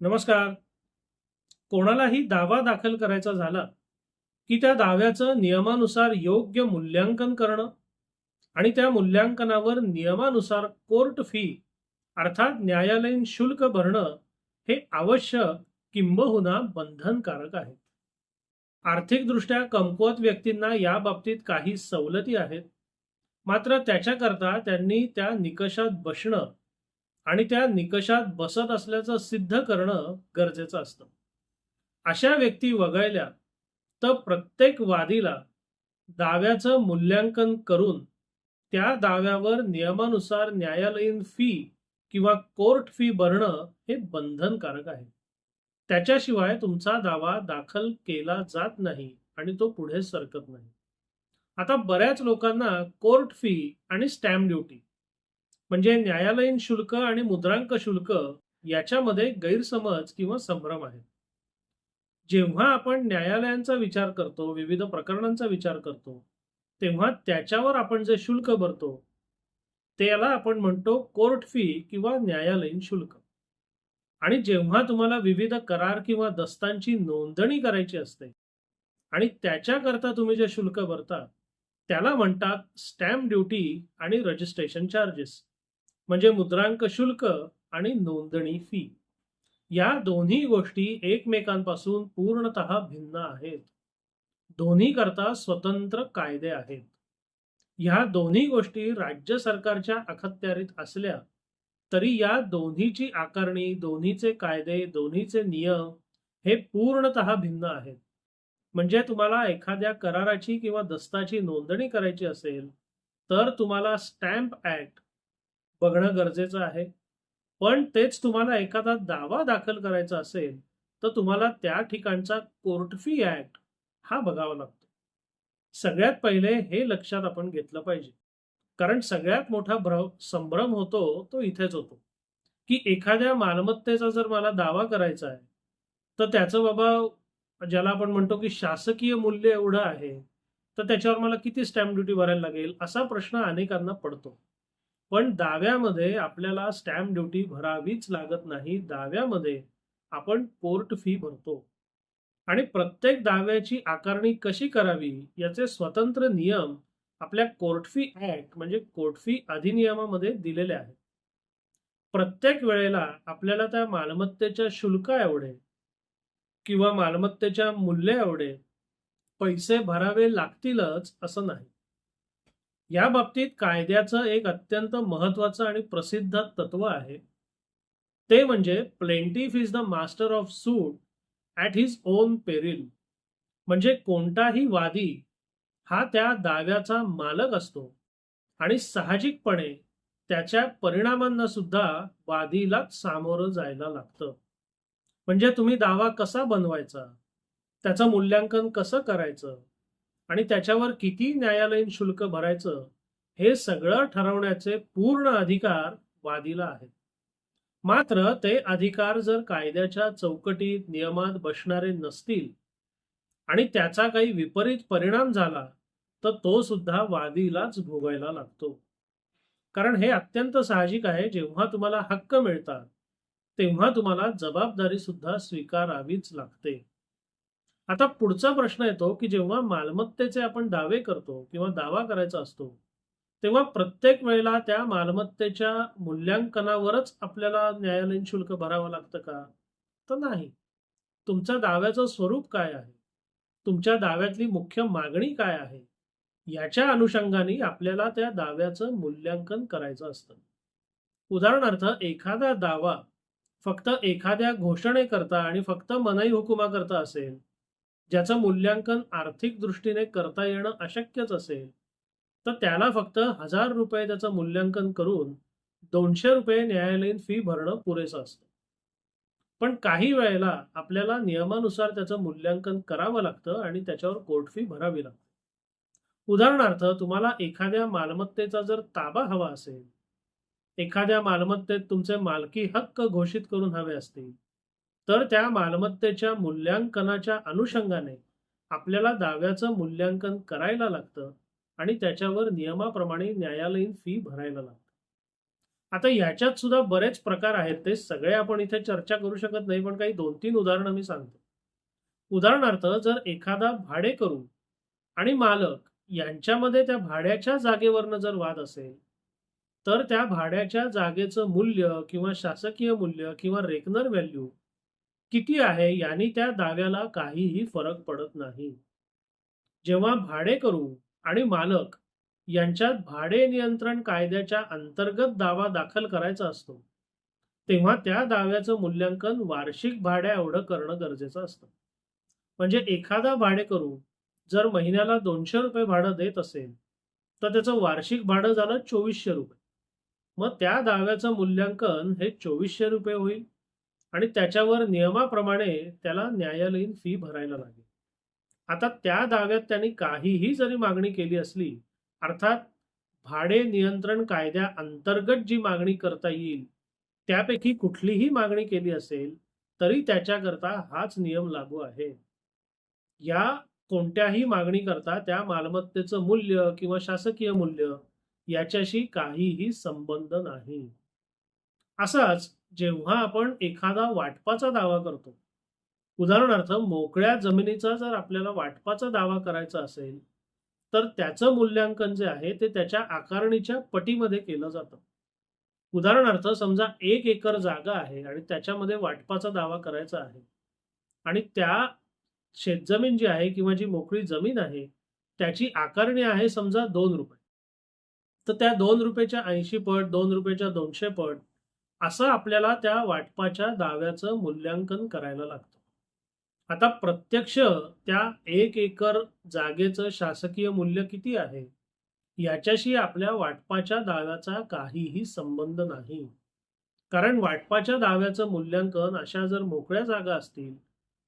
नमस्कार. कोणालाही दावा दाखल करायचा झाला, की त्या दाव्याचं नियमानुसार योग्य मूल्यांकन करणं आणि त्या मूल्यांकनावर नियमानुसार कोर्ट फी अर्थात न्यायालयीन शुल्क भरणं हे आवश्यक किंबहुना बंधनकारक आहे. आर्थिकदृष्ट्या कमकुवत व्यक्तींना या बाबतीत काही सवलती आहेत. मात्र त्याच्याकरता त्यांनी त्या निकषात बसणं आणि त्या निकषात बसत असल्याचं सिद्ध करणं गरजेचं असतं. अशा व्यक्ती वगळल्या तर प्रत्येक वादीला दाव्याचं मूल्यांकन करून त्या दाव्यावर नियमानुसार न्यायालयीन फी किंवा कोर्ट फी भरणं हे बंधनकारक आहे. त्याच्याशिवाय तुमचा दावा दाखल केला जात नाही आणि तो पुढे सरकत नाही. आता बऱ्याच लोकांना कोर्ट फी आणि स्टॅम्प ड्युटी म्हणजे न्यायालयीन शुल्क आणि मुद्रांक शुल्क याच्यामध्ये गैरसमज किंवा संभ्रम आहे. जेव्हा आपण न्यायालयांचा विचार करतो, विविध प्रकरणांचा विचार करतो, तेव्हा त्याच्यावर आपण जे शुल्क भरतो, त्याला आपण म्हणतो कोर्ट फी किंवा न्यायालयीन शुल्क. आणि जेव्हा तुम्हाला विविध करार किंवा दस्तांची नोंदणी करायची असते आणि त्याच्याकरता तुम्ही जे शुल्क भरता, त्याला म्हणतात स्टॅम्प ड्युटी आणि रजिस्ट्रेशन चार्जेस म्हणजे मुद्रांक शुल्क आणि नोंदणी फी. या दोन्ही गोष्टी एकमेकांपासून पूर्णतः भिन्न आहेत. दोन्ही करता स्वतंत्र कायदे आहेत. ह्या दोन्ही गोष्टी राज्य सरकारच्या अखत्यारीत असल्या तरी या दोन्हीची आकारणी, दोन्हीचे कायदे, दोन्हीचे नियम हे पूर्णतः भिन्न आहेत. म्हणजे तुम्हाला एखाद्या कराराची किंवा दस्ताची नोंदणी करायची असेल, तर तुम्हाला स्टॅम्प ऍक्ट बघणं गरजेचं आहे. पण तेच तुम्हाला एखादा दावा दाखल करायचा असेल, तर तुम्हाला त्या ठिकाणचा कोर्ट फी ऍक्ट हा बघावा लागतो. सगळ्यात पहिले हे लक्षात आपण घेतलं पाहिजे. कारण सगळ्यात मोठा भ्र संभ्रम होतो तो इथेच होतो, की एखाद्या मालमत्तेचा जर मला दावा करायचा आहे, तर त्याचं बाबा ज्याला आपण म्हणतो की शासकीय मूल्य एवढं आहे, तर त्याच्यावर मला किती स्टॅम्प ड्युटी भरायला लागेल? असा प्रश्न अनेकांना पडतो. पण दाव्यामध्ये आपल्याला स्टॅम्प ड्युटी भरावीच लागत नाही. दाव्यामध्ये आपण कोर्ट फी भरतो. आणि प्रत्येक दाव्याची आकारणी कशी करावी याचे स्वतंत्र नियम आपल्या कोर्ट फी ऍक्ट म्हणजे कोर्ट फी अधिनियमामध्ये दिलेले आहेत. प्रत्येक वेळेला आपल्याला त्या मालमत्तेच्या शुल्का एवढे किंवा मालमत्तेच्या मूल्य एवढे पैसे भरावे लागतीलच असं नाही. या बाबतीत कायद्याचं एक अत्यंत महत्त्वाचं आणि प्रसिद्ध तत्व आहे. ते म्हणजे plaintiff is the master of suit at his own peril. म्हणजे कोणताही वादी हा त्या दाव्याचा मालक असतो आणि साहजिकपणे त्याच्या परिणामांना सुद्धा वादीलाच सामोरं जायला लागतं. म्हणजे तुम्ही दावा कसा बनवायचा, त्याचं मूल्यांकन कसं करायचं आणि त्याच्यावर किती न्यायालयीन शुल्क भरायचं, हे सगळं ठरवण्याचे पूर्ण अधिकार वादीला आहेत. मात्र ते अधिकार जर कायद्याच्या चौकटीत, नियमात बसणारे नसतील आणि त्याचा काही विपरीत परिणाम झाला, तर तो सुद्धा वादीलाच भोगायला लागतो. कारण हे अत्यंत साहजिक आहे, जेव्हा तुम्हाला हक्क मिळतात, तेव्हा तुम्हाला जबाबदारी सुद्धा स्वीकारावीच लागते. आता पुढचा प्रश्न येतो, की जेव्हा मालमत्तेचे आपण दावे करतो किंवा दावा करायचा असतो, तेव्हा प्रत्येक वेळेला त्या मालमत्तेच्या मूल्यांकनावरच आपल्याला न्यायालयीन शुल्क भरावं लागतं का? तर नाही. तुमच्या दाव्याचं स्वरूप काय आहे? तुमच्या दाव्यातली मुख्य मागणी काय आहे? याच्या अनुषंगाने आपल्याला त्या दाव्याचं मूल्यांकन करायचं असतं. उदाहरणार्थ एखादा दावा फक्त एखाद्या घोषणेकरता आणि फक्त मनाई हुकुमाकरता असेल, ज्याचं मूल्यांकन आर्थिक दृष्टीने करता येणं अशक्यच असेल, तर त्याला फक्त ₹1000 त्याचं मूल्यांकन करून ₹200 न्यायालयीन फी भरणं पुरेसं असतं. पण काही वेळेला आपल्याला नियमानुसार त्याचं मूल्यांकन करावं लागतं आणि त्याच्यावर कोर्ट फी भरावी लागते. उदाहरणार्थ तुम्हाला एखाद्या मालमत्तेचा जर ताबा हवा असेल, एखाद्या मालमत्तेत तुमचे मालकी हक्क घोषित करून हवे असतील, तर त्या मालमत्तेच्या मूल्यांकनाच्या अनुषंगाने आपल्याला दाव्याचं मूल्यांकन करायला लागतं आणि त्याच्यावर नियमाप्रमाणे न्यायालयीन फी भरायला लागते. आता याच्यात सुद्धा बरेच प्रकार आहेत. ते सगळे आपण इथे चर्चा करू शकत नाही, पण काही 2-3 उदाहरणं मी सांगतो. उदाहरणार्थ जर एखादा भाडेकरू आणि मालक यांच्यामध्ये त्या भाड्याच्या जागेवरनं जर वाद असेल, तर त्या भाड्याच्या जागेचं मूल्य किंवा शासकीय मूल्य किंवा रेकनर व्हॅल्यू किती आहे याने त्या दाव्याला काहीही फरक पडत नाही. जेव्हा भाडेकरू आणि मालक यांच्यात भाडे नियंत्रण कायद्याच्या अंतर्गत दावा दाखल करायचा असतो, तेव्हा त्या दाव्याचं मूल्यांकन वार्षिक भाड्याएवढं करणं गरजेचं असतं. म्हणजे एखादा भाडेकरू जर महिन्याला ₹200 भाडं देत असेल, तर त्याचं वार्षिक भाडं झालं ₹2400. मग त्या दाव्याचं मूल्यांकन हे ₹2400 होईल आणि त्याच्यावर नियमाप्रमाणे त्याला न्यायालयीन फी भरायला लागेल. आता त्या दाव्यात त्यांनी काहीही जरी मागणी केली असली, अर्थात भाडे नियंत्रण कायद्या अंतर्गत जी मागणी करता येईल, त्यापैकी कुठलीही मागणी केली असेल, तरी त्याच्याकरता हाच नियम लागू आहे. या कोणत्याही मागणी करता त्या मालमत्तेचं मूल्य किंवा शासकीय मूल्य याच्याशी काहीही संबंध नाही. असाच जेव्हा आपण एखादा वाटपाचा दावा करतो, उदाहरणार्थ मोकळ्या जमिनीचा जर आपल्याला वाटपाचा दावा करायचा असेल, तर त्याचं मूल्यांकन जे आहे ते त्याच्या आकारणीच्या पटीमध्ये केलं जातं. उदाहरणार्थ समजा एक एकर जागा आहे आणि त्याच्यामध्ये वाटपाचा दावा करायचा आहे आणि त्या शेतजमीन जी आहे किंवा जी मोकळी जमीन आहे, त्याची आकारणी आहे समजा दोन रुपये तर त्या दोन रुपयाच्या ऐंशी पट, दोन रुपयाच्या दोनशे पट असं आपल्याला त्या वाटपाच्या दाव्याचं मूल्यांकन करायला लागतं. आता प्रत्यक्ष त्या एक एकर जागेचं शासकीय मूल्य किती आहे, याच्याशी आपल्या वाटपाच्या दाव्याचा काहीही संबंध नाही. कारण वाटपाच्या दाव्याचं मूल्यांकन अशा जर मोकळ्या जागा असतील,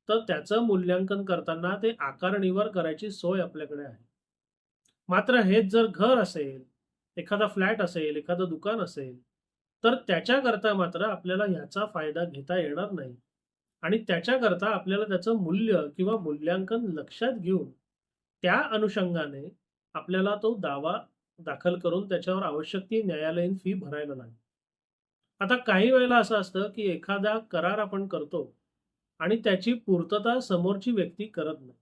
तर त्याचं मूल्यांकन करताना ते आकारणीवर करायची सोय आपल्याकडे आहे. मात्र हेच जर घर असेल, एखादा फ्लॅट असेल, एखादं दुकान असेल, तर त्याच्याकरता मात्र आपल्याला ह्याचा फायदा घेता येणार नाही आणि त्याच्याकरता आपल्याला त्याचं मूल्य किंवा मूल्यांकन लक्षात घेऊन त्या अनुषंगाने आपल्याला तो दावा दाखल करून त्याच्यावर आवश्यक ती न्यायालयीन फी भरायला लागेल. आता काही वेळेला असं असतं, की एखादा करार आपण करतो आणि त्याची पूर्तता समोरची व्यक्ती करत नाही.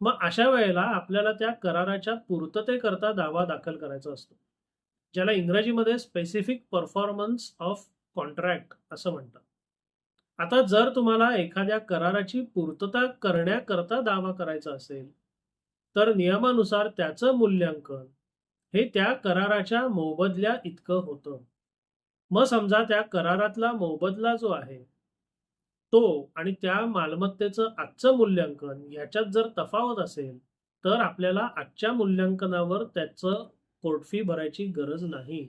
मग अशा वेळेला आपल्याला त्या कराराच्या पूर्ततेकरता दावा दाखल करायचा असतो. ज्याला इंग्रजीमध्ये स्पेसिफिक परफॉर्मन्स ऑफ कॉन्ट्रॅक्ट असं म्हणतात. आता जर तुम्हाला एखाद्या कराराची पूर्तता करण्याकरता दावा करायचा असेल, तर नियमानुसार त्याचं मूल्यांकन हे त्या कराराच्या मोबदल्या इतकं होतं. मग समजा त्या करारातला मोबदला जो आहे, तो आणि त्या मालमत्तेचं आजचं मूल्यांकन ह्याच्यात जर तफावत असेल, तर आपल्याला आजच्या मूल्यांकनावर त्याचं कोर्ट फी भरायची गरज नाही.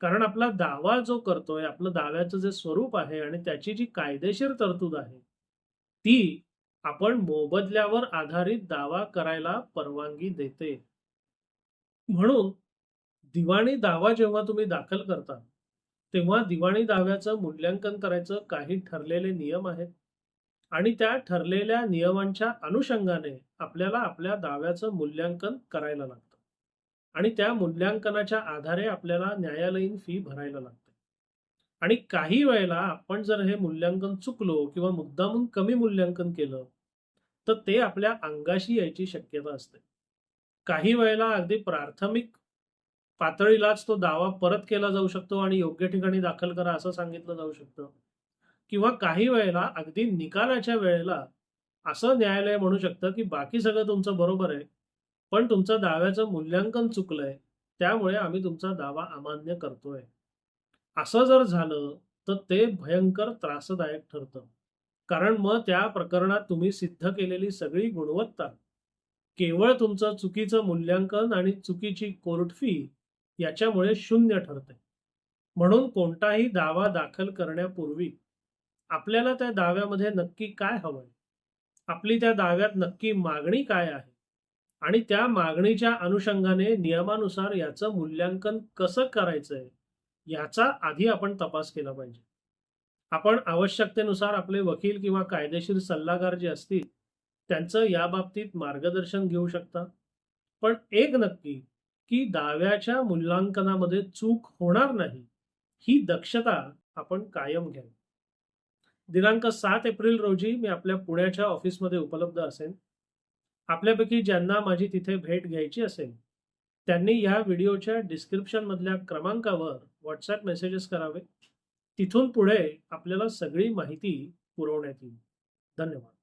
कारण आपला दावा जो करतोय, आपलं दाव्याचं जे स्वरूप आहे आणि त्याची जी कायदेशीर तरतूद आहे, ती आपण मोबदल्यावर आधारित दावा करायला परवानगी देते. म्हणून दिवाणी दावा जेव्हा तुम्ही दाखल करता, तेव्हा दिवाणी दाव्याचं मूल्यांकन करायचं काही ठरलेले नियम आहेत आणि त्या ठरलेल्या नियमांच्या अनुषंगाने आपल्याला आपल्या दाव्याचं मूल्यांकन करायला लागतं आणि त्या मूल्यांकनाच्या आधारे आपल्याला न्यायालयीन फी भरायला लागते. आणि काही वेळेला आपण जर हे मूल्यांकन चुकलो किंवा मुद्दामून कमी मूल्यांकन केलं, तर ते आपल्या अंगाशी यायची शक्यता असते. काही वेळेला अगदी प्राथमिक पातळीलाच तो दावा परत केला जाऊ शकतो आणि योग्य ठिकाणी दाखल करा असं सांगितलं जाऊ शकतं. किंवा काही वेळेला अगदी निकालाच्या वेळेला असं न्यायालय म्हणू शकतं, की बाकी सगळं तुमचं बरोबर आहे, पण तुमचं दाव्याचं मूल्यांकन चुकलंय, त्यामुळे आम्ही तुमचा दावा अमान्य करतोय. असं जर झालं, तर ते भयंकर त्रासदायक ठरतं. कारण मग त्या प्रकरणात तुम्ही सिद्ध केलेली सगळी गुणवत्ता केवळ तुमचं चुकीचं मूल्यांकन आणि चुकीची कोर्ट फी याच्यामुळे शून्य ठरते. म्हणून कोणताही दावा दाखल करण्यापूर्वी आपल्याला त्या दाव्यामध्ये नक्की काय हवंय? आपली त्या दाव्यात नक्की मागणी काय आहे? आणि त्या मागणीच्या अनुषंगाने नियमानुसार याचं मूल्यांकन कसं करायचंय, याचा आधी आपण तपास केला पाहिजे. आपण आवश्यकतेनुसार आपले वकील किंवा कायदेशीर सल्लागार जे असतील, त्यांचं याबाबतीत मार्गदर्शन घेऊ शकता. पण एक नक्की, की दाव्याच्या मूल्यांकनामध्ये चूक होणार नाही, ही दक्षता आपण कायम घ्यावी दिनांक सात एप्रिल रोजी मी आपल्या पुण्याच्या ऑफिसमध्ये उपलब्ध असेन आपल्यापैकी ज्यांना माझी तिथे भेट घ्यायची असेल त्यांनी या व्हिडिओच्या डिस्क्रिप्शन मधल्या क्रमांकावर व्हॉट्सॲप मेसेजेस करावे. तिथून पुढे आपल्याला सगळी माहिती पुरवण्यात येईल. धन्यवाद.